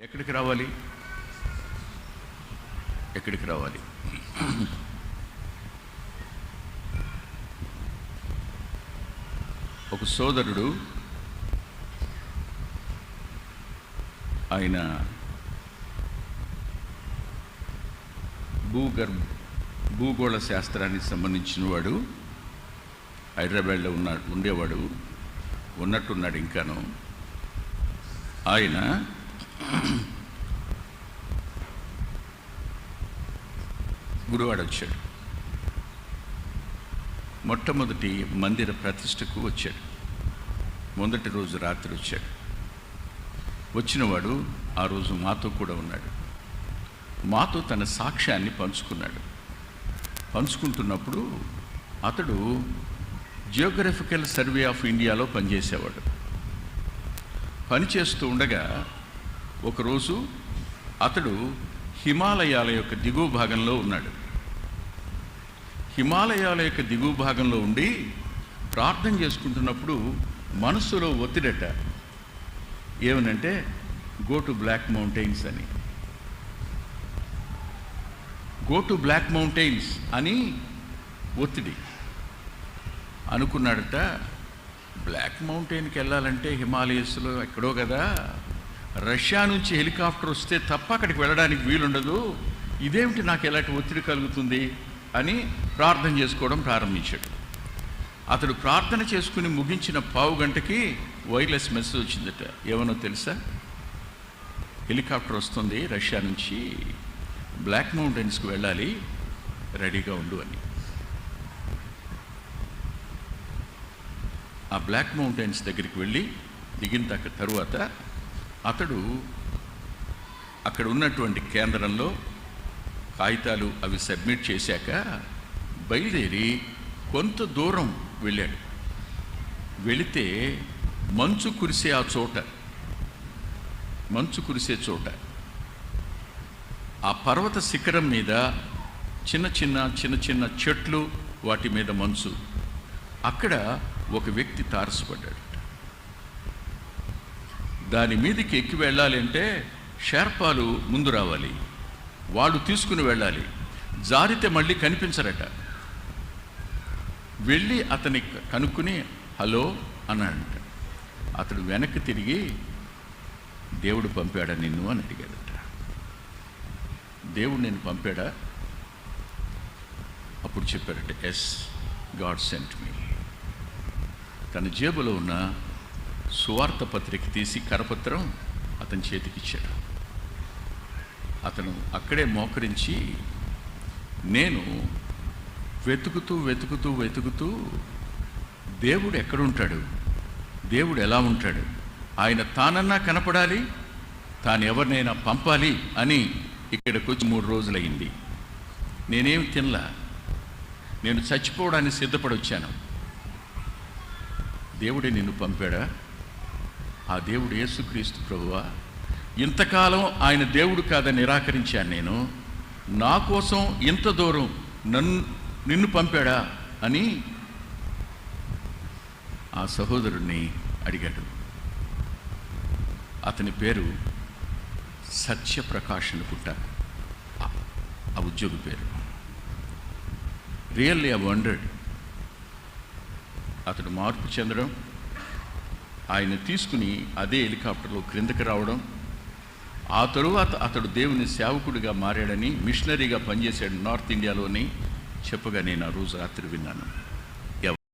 ఎక్కడికి రావాలి? ఎక్కడికి రావాలి? ఒక సోదరుడు ఆయన భూగర్భ భూగోళ శాస్త్రానికి సంబంధించిన వాడు హైదరాబాద్లో ఉన్నాడు ఉండేవాడు ఉన్నట్టున్నాడు ఇంకాను. ఆయన గురువాడు వచ్చాడు. మొట్టమొదటి మందిర ప్రతిష్టకు వచ్చాడు. మొదటి రోజు రాత్రి వచ్చాడు. వచ్చినవాడు ఆ రోజు మాతో కూడా ఉన్నాడు. మాతో తన సాక్ష్యాన్ని పంచుకున్నాడు. పంచుకుంటున్నప్పుడు అతడు జియోగ్రఫికల్ సర్వే ఆఫ్ ఇండియాలో పనిచేసేవాడు. పనిచేస్తూ ఉండగా ఒకరోజు అతడు హిమాలయాల యొక్క దిగువ భాగంలో ఉన్నాడు. హిమాలయాల యొక్క దిగువ భాగంలో ఉండి ప్రార్థన చేసుకుంటున్నప్పుడు మనస్సులో ఒత్తిడట. ఏమనంటే గో టు బ్లాక్ మౌంటైన్స్ అని. గో టు బ్లాక్ మౌంటైన్స్ అని ఒత్తిడి. అనుకున్నాడట బ్లాక్ మౌంటైన్కి వెళ్ళాలంటే హిమాలయస్లో ఎక్కడో కదా రష్యా నుంచి హెలికాప్టర్ వస్తే తప్ప అక్కడికి వెళ్ళడానికి వీలుండదు. ఇదేమిటి నాకు ఎలాంటి ఒత్తిడి కలుగుతుంది? అని ప్రార్థన చేసుకోవడం ప్రారంభించాడు. అతడు ప్రార్థన చేసుకుని ముగించిన పావు గంటకి వైర్లెస్ మెసేజ్ వచ్చిందట. ఏమనో తెలుసా? హెలికాప్టర్ వస్తుంది రష్యా నుంచి. బ్లాక్ మౌంటైన్స్కి వెళ్ళాలి. రెడీగా ఉండు అని. ఆ బ్లాక్ మౌంటైన్స్ దగ్గరికి వెళ్ళి దిగిన తక్క తరువాత అతడు అక్కడ ఉన్నటువంటి కేంద్రంలో కాగితాలు అవి సబ్మిట్ చేశాక బయలుదేరి కొంత దూరం వెళ్ళాడు. వెళితే మంచు కురిసే ఆ చోట మంచు కురిసే చోట ఆ పర్వత శిఖరం మీద చిన్న చిన్న చిన్న చిన్న చెట్లు వాటి మీద మంచు. అక్కడ ఒక వ్యక్తి తారసపడ్డాడు. దాని మీదకి ఎక్కి వెళ్ళాలి అంటే షేర్పాలు ముందు రావాలి. వాళ్ళు తీసుకుని వెళ్ళాలి. జారితే మళ్ళీ కనిపించరట. వెళ్ళి అతని కనుక్కుని హలో అన్నాడంట. అతడు వెనక్కి తిరిగి దేవుడు పంపాడా నిన్ను? అని అడిగాడట. దేవుడు నేను పంపాడా? అప్పుడు చెప్పాడట ఎస్ గాడ్ సెంట్ మీ. తన జేబులో ఉన్న సువార్త పత్రిక తీసి కరపత్రం అతని చేతికిచ్చాడు. అతను అక్కడే మోకరించి నేను వెతుకుతూ వెతుకుతూ వెతుకుతూ దేవుడు ఎక్కడుంటాడు? దేవుడు ఎలా ఉంటాడు? ఆయన తానన్నా కనపడాలి? తాను ఎవరినైనా పంపాలి? అని ఇక్కడికి వచ్చి మూడు రోజులయ్యింది. నేనేం తినలా? నేను చచ్చిపోవడానికి సిద్ధపడొచ్చాను. దేవుడే నిన్ను పంపాడా? ఆ దేవుడు యేసుక్రీస్తు ప్రభువా ఇంతకాలం ఆయన దేవుడు కాదని నిరాకరించాను నేను. నా కోసం ఇంత దూరం నన్ను నిన్ను పంపాడా అని ఆ సహోదరుణ్ణి అడిగాడు. అతని పేరు సత్యప్రకాష్ అనుకుంటా ఆ ఉద్యోగి పేరు. రియల్లీ ఐ వండర్డ్ అతడు మార్పు చెందడం ఆయన తీసుకుని అదే హెలికాప్టర్లో క్రిందకి రావడం ఆ తరువాత అతడు దేవుని సేవకుడిగా మారాడని మిషనరీగా పనిచేశాడు నార్త్ ఇండియాలోని చెప్పగా నేను ఆ రోజు రాత్రి విన్నాను.